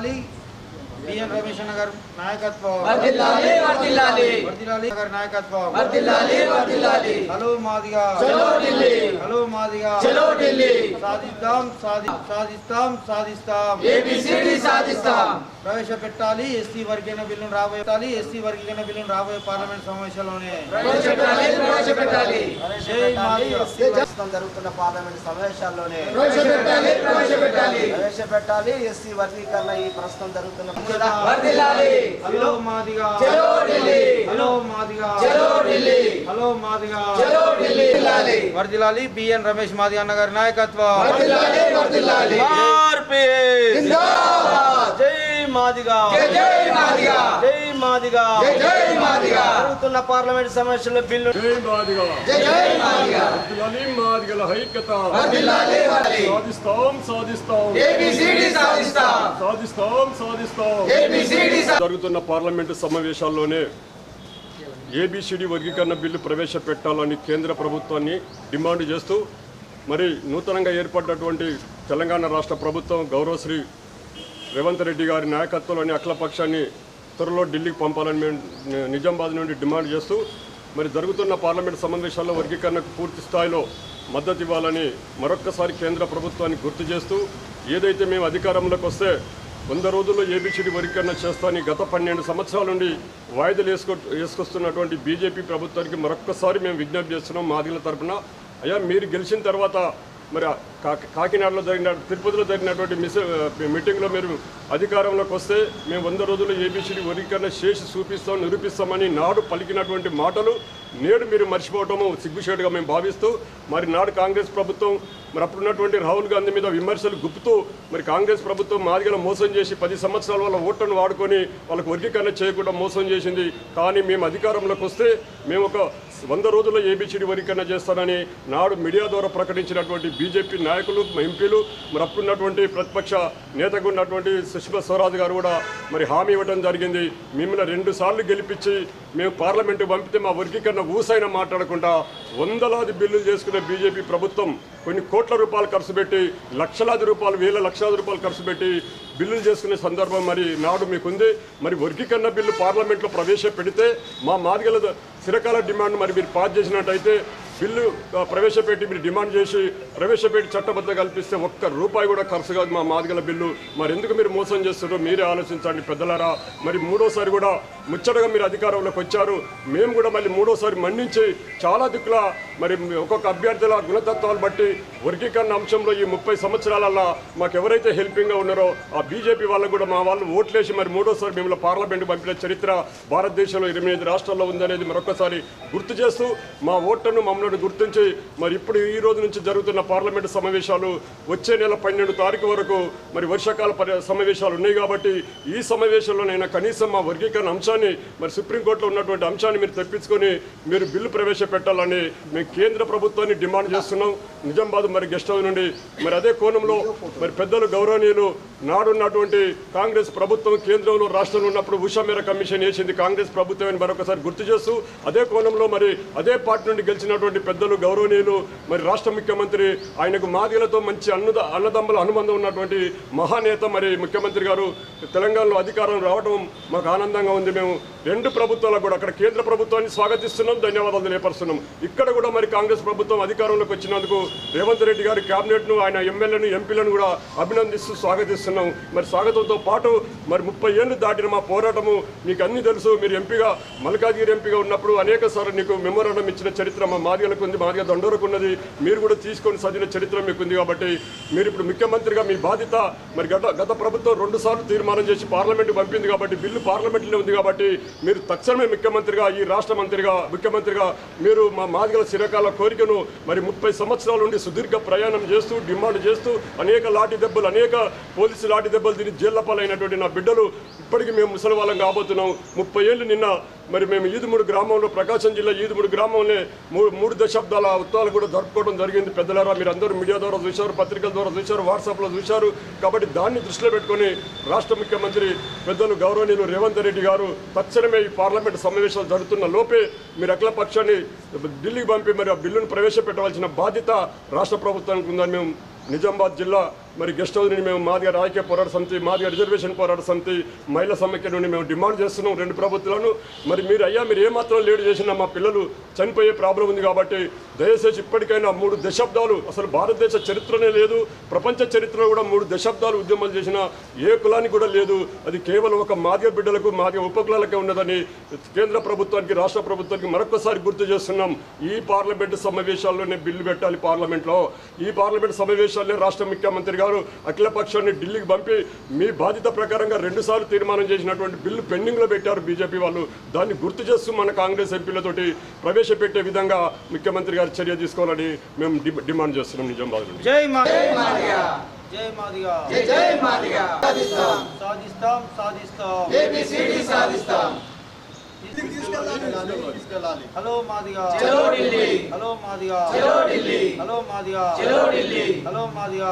Ali B N గారి నాయకత్వం. గారి నాయకత్వం. హలో మాదిగా. హలో మాదిగా. సాధిస్తాం సాధి సాధిస్తాం సాధిస్తాం. సాధిస్తాం. ప్రవేశపెట్టాలి ఎస్సీ వర్గీకరణ బిల్లును రాబోయే పెట్టాలి ఎస్సీ వర్గీకరణ బిల్లును రాబోయే పార్లమెంట్ సమావేశంలోనే. జరుగుతున్న పార్లమెంట్ సమావేశాల్లోనే. ప్రవేశపెట్టాలి ప్రవేశపెట్టాలి. ప్రవేశపెట్టాలి ఎస్సీ వర్గీకరణ ఈ ప్రస్తుతం జరుగుతున్న వర్ధిల్లాలి హలో మాదిగా చలో ఢిల్లీ హలో మాదిగా చలో ఢిల్లీ హలో మాదిగా చలో ఢిల్లీ వర్ధిల్లాలి వర్దిలాలి బిఎన్ రమేష్ మాది అన్న గారి నాయకత్వం వర్ధిల్లాలి వర్ధిల్లాలి జిందాబాద్ జై మాదిగా జై జై మాదిగా జై మాదిగా జై జై మాదిగా జరుగుతున్న పార్లమెంట్ సమావేశంలో బిల్లు సాధిస్తాం సాధిస్తాం. సాధిస్తాం. సాధిస్తాం జరుగుతున్న పార్లమెంటు సమావేశాల్లోనే ఏబిసిడి వర్గీకరణ బిల్లు ప్రవేశపెట్టాలని కేంద్ర ప్రభుత్వాన్ని డిమాండ్ చేస్తూ మరి నూతనంగా ఏర్పడినటువంటి తెలంగాణ రాష్ట్ర ప్రభుత్వం గౌరవశ్రీ రేవంత్ రెడ్డి గారి నాయకత్వంలోని అఖిలపక్షాన్ని త్వరలో ఢిల్లీకి పంపాలని మేము నిజామాబాద్ నుండి డిమాండ్ చేస్తూ మరి జరుగుతున్న పార్లమెంట్ సమావేశాల్లో వర్గీకరణకు పూర్తి స్థాయిలో మద్దతు ఇవ్వాలని మరొక్కసారి కేంద్ర ప్రభుత్వాన్ని గుర్తు చేస్తూ ఏదైతే మేము అధికారంలోకి వస్తే వంద రోజుల్లో ఏబిసిడి వర్గీకరణ చేస్తానని గత పన్నెండు సంవత్సరాల నుండి వాయిదాలు వేసుకో వేసుకొస్తున్నటువంటి బీజేపీ ప్రభుత్వానికి మరొక్కసారి మేము విజ్ఞప్తి చేస్తున్నాం మాదిల తరఫున అయ్యా మీరు గెలిచిన తర్వాత మరి కాకినాడలో జరిగిన తిరుపతిలో జరిగినటువంటి మిస్ మీటింగ్లో మీరు అధికారంలోకి వస్తే మేము వంద రోజుల్లో ఏబీసీడీ వర్గీకరణ చేసి చూపిస్తాం నిరూపిస్తామని నాడు పలికినటువంటి మాటలు నేడు మీరు మర్చిపోవటము సిగ్గుచేటుగా మేము భావిస్తూ మరి నాడు కాంగ్రెస్ ప్రభుత్వం మరి అప్పుడున్నటువంటి రాహుల్ గాంధీ మీద విమర్శలు గుప్పుతూ మరి కాంగ్రెస్ ప్రభుత్వం మాదిగల మోసం చేసి పది సంవత్సరాల వాళ్ళ ఓట్లను వాడుకొని వాళ్ళకు వర్గీకరణ చేయకుండా మోసం చేసింది. కానీ మేము అధికారంలోకి వస్తే మేము ఒక వంద రోజుల్లో ఏబిసిడి వరికన్నా చేస్తానని నాడు మీడియా ద్వారా ప్రకటించినటువంటి బీజేపీ నాయకులు ఎంపీలు మరి అప్పుడున్నటువంటి ప్రతిపక్ష నేతకు ఉన్నటువంటి సుష్మా స్వరాజ్ గారు కూడా మరి హామీ ఇవ్వడం జరిగింది. మిమ్మల్ని రెండు సార్లు గెలిపించి మేము పార్లమెంటు పంపితే మా వరికి కన్నా ఊసైనా మాట్లాడకుండా వందలాది బిల్లులు చేసుకున్న బీజేపీ ప్రభుత్వం కొన్ని కోట్ల రూపాయలు ఖర్చు పెట్టి లక్షలాది రూపాయలు వేల లక్షలాది రూపాయలు ఖర్చు పెట్టి బిల్లులు చేసుకునే సందర్భం మరి నాడు మీకుంది. మరి వర్గీకరణ బిల్లు పార్లమెంట్లో ప్రవేశపెడితే మా మాదిగల చిరకాల డిమాండ్ మరి మీరు పాస్ చేసినట్టయితే బిల్లు ప్రవేశపెట్టి మీరు డిమాండ్ చేసి ప్రవేశపెట్టి చట్టబద్ధ కల్పిస్తే ఒక్క రూపాయి కూడా ఖర్చు కాదు మా మాదిగల బిల్లు. మరి ఎందుకు మీరు మోసం చేస్తారో మీరే ఆలోచించండి పెద్దలారా. మరి మూడోసారి కూడా ముచ్చటగా మీరు అధికారంలోకి వచ్చారు. మేము కూడా మళ్ళీ మూడోసారి మన్నించి చాలా దిక్కుల మరి ఒక్కొక్క అభ్యర్థుల గుణతత్వాలు బట్టి వర్గీకరణ అంశంలో ఈ ముప్పై సంవత్సరాలలో మాకు ఎవరైతే హెల్పింగ్గా ఉన్నారో ఆ బీజేపీ వాళ్ళకు కూడా మా వాళ్ళు ఓట్లేసి మరి మూడోసారి మిమ్మల్ని పార్లమెంట్ పంపిన చరిత్ర భారతదేశంలో ఇరవై ఐదు రాష్ట్రాల్లో ఉందనేది మరొకసారి గుర్తు చేస్తూ మా ఓట్లను మమ్మల్ని గుర్తించి మరి ఇప్పుడు ఈ రోజు నుంచి జరుగుతున్న పార్లమెంట్ సమావేశాలు వచ్చే నెల పన్నెండు తారీఖు వరకు మరి వర్షాకాల పరి సమావేశాలు ఉన్నాయి కాబట్టి ఈ సమావేశంలోనైనా కనీసం మా వర్గీకరణ అంశాన్ని మరి సుప్రీంకోర్టులో ఉన్నటువంటి అంశాన్ని మీరు తెప్పించుకొని మీరు బిల్లు ప్రవేశపెట్టాలని మేము కేంద్ర ప్రభుత్వాన్ని డిమాండ్ చేస్తున్నాం. నిజామాబాద్ మరి గెస్ట్ హౌస్ నుండి మరి అదే కోణంలో మరి పెద్దలు గౌరవనీయులు నాడున్నటువంటి కాంగ్రెస్ ప్రభుత్వం కేంద్రంలో రాష్ట్రంలో ఉన్నప్పుడు ఉషా మేర కమిషన్ వేసింది కాంగ్రెస్ ప్రభుత్వం మరొకసారి గుర్తు చేస్తూ అదే కోణంలో మరి అదే పార్టీ నుండి గెలిచినటువంటి పెద్దలు గౌరవనీయులు మరి రాష్ట్ర ముఖ్యమంత్రి ఆయనకు మాదిలతో మంచి అన్నద అన్నదమ్ముల అనుబంధం ఉన్నటువంటి మహానేత మరి ముఖ్యమంత్రి గారు. తెలంగాణలో అధికారం రావడం మాకు ఆనందంగా ఉంది. మేము రెండు ప్రభుత్వాలకు కూడా అక్కడ కేంద్ర ప్రభుత్వాన్ని స్వాగతిస్తున్నాం ధన్యవాదాలు తెలియపరుస్తున్నాం. ఇక్కడ కూడా మరి కాంగ్రెస్ ప్రభుత్వం అధికారంలోకి వచ్చినందుకు రేవంత్ రెడ్డి గారి క్యాబినెట్ను ఆయన ఎమ్మెల్యేను ఎంపీలను కూడా అభినందిస్తూ స్వాగతిస్తున్నాం. మరి స్వాగతంతో పాటు మరి ముప్పై ఏళ్ళు దాటిన మా పోరాటము మీకు అన్ని తెలుసు. మీరు ఎంపీగా మల్కాజ్గిరి ఎంపీగా ఉన్నప్పుడు అనేక సార్లు నీకు మెమోరాండం ఇచ్చిన చరిత్ర మా భార్యలకు ఉంది భార్య దండోరకు ఉన్నది. మీరు కూడా తీసుకొని చదివిన చరిత్ర మీకు ఉంది కాబట్టి మీరు ఇప్పుడు ముఖ్యమంత్రిగా మీ బాధ్యత మరి గత గత ప్రభుత్వం రెండుసార్లు తీర్మానం చేసి పార్లమెంట్ పంపింది కాబట్టి బిల్లు పార్లమెంట్లో ఉంది కాబట్టి మీరు తక్షణమే ముఖ్యమంత్రిగా ఈ రాష్ట్ర మంత్రిగా ముఖ్యమంత్రిగా మీరు మా మాదిగల చిరకాల కోరికను మరి ముప్పై సంవత్సరాల నుండి సుదీర్ఘ ప్రయాణం చేస్తూ డిమాండ్ చేస్తూ అనేక లాఠీ దెబ్బలు అనేక పోలీసు లాఠీ దెబ్బలు తిని జైళ్ళ పాలైనటువంటి నా బిడ్డలు ఇప్పటికీ మేము ముసలి వాళ్ళం కాబోతున్నాం. ముప్పై ఏళ్ళు నిన్న మరి మేము ఈదుమూడు గ్రామంలో ప్రకాశం జిల్లా ఈదుమూడు గ్రామంలో మూడు మూడు దశాబ్దాల ఉత్సవాలు కూడా జరుపుకోవడం జరిగింది. పెద్దలారా మీరు అందరూ మీడియా ద్వారా చూశారు పత్రికల ద్వారా చూశారు వాట్సాప్లో చూశారు. కాబట్టి దాన్ని దృష్టిలో పెట్టుకొని రాష్ట్ర ముఖ్యమంత్రి పెద్దలు గౌరవనీయులు రేవంత్ రెడ్డి గారు తక్షణమే ఈ పార్లమెంట్ సమావేశాలు జరుగుతున్న లోపే మీరు అఖిల పక్షాన్ని ఢిల్లీకి పంపి మరి ఆ బిల్లును ప్రవేశపెట్టవలసిన బాధ్యత రాష్ట్ర ప్రభుత్వానికి ఉందని మేము నిజామాబాద్ జిల్లా మరి గెస్ట్ హౌస్ నుండి మేము మాదిగా రాజకీయ పోరాట సమితి మాదిగా రిజర్వేషన్ పోరాట సమితి మహిళా సమైక్య నుండి మేము డిమాండ్ చేస్తున్నాం రెండు ప్రభుత్వాలను. మరి మీరు అయ్యా మీరు ఏమాత్రం లేడు చేసినా మా పిల్లలు చనిపోయే ప్రాబ్లం ఉంది కాబట్టి దయచేసి ఇప్పటికైనా మూడు దశాబ్దాలు అసలు భారతదేశ చరిత్రనే లేదు ప్రపంచ చరిత్రలో కూడా మూడు దశాబ్దాలు ఉద్యమాలు చేసిన ఏ కులానికి కూడా లేదు. అది కేవలం ఒక మాదిగ బిడ్డలకు మాదిగ ఉపకులాలకే ఉన్నదని కేంద్ర ప్రభుత్వానికి రాష్ట్ర ప్రభుత్వానికి మరొకసారి గుర్తు చేస్తున్నాం. ఈ పార్లమెంటు సమావేశాల్లోనే బిల్లు పెట్టాలి పార్లమెంట్లో. ఈ పార్లమెంట్ సమావేశాల్లో రాష్ట్ర ముఖ్యమంత్రి గారు అఖిలపక్షాన్ని ఢిల్లీకి పంపి మీ బాధ్యత ప్రకారంగా రెండుసార్లు తీర్మానం చేసినటువంటి బిల్లు పెండింగ్లో పెట్టారు బీజేపీ వాళ్ళు. దాన్ని గుర్తు చేస్తూ మన కాంగ్రెస్ ఎంపీలతోటి ప్రవేశపెట్టే విధంగా ముఖ్యమంత్రి గారు చర్య తీసుకోవాలని మేము డిమాండ్ చేస్తున్నాం నిజామాబాద్ నుండి. జై మా మాదిగా. జై మాదిగా. జై జై మాదిగా. సాధిస్తాం. సాధిస్తాం సాధిస్తాం. ఏబిసిడి సాధిస్తాం. Hello Madiga. Hello Madiga. Hello Madiga. Hello Madiga.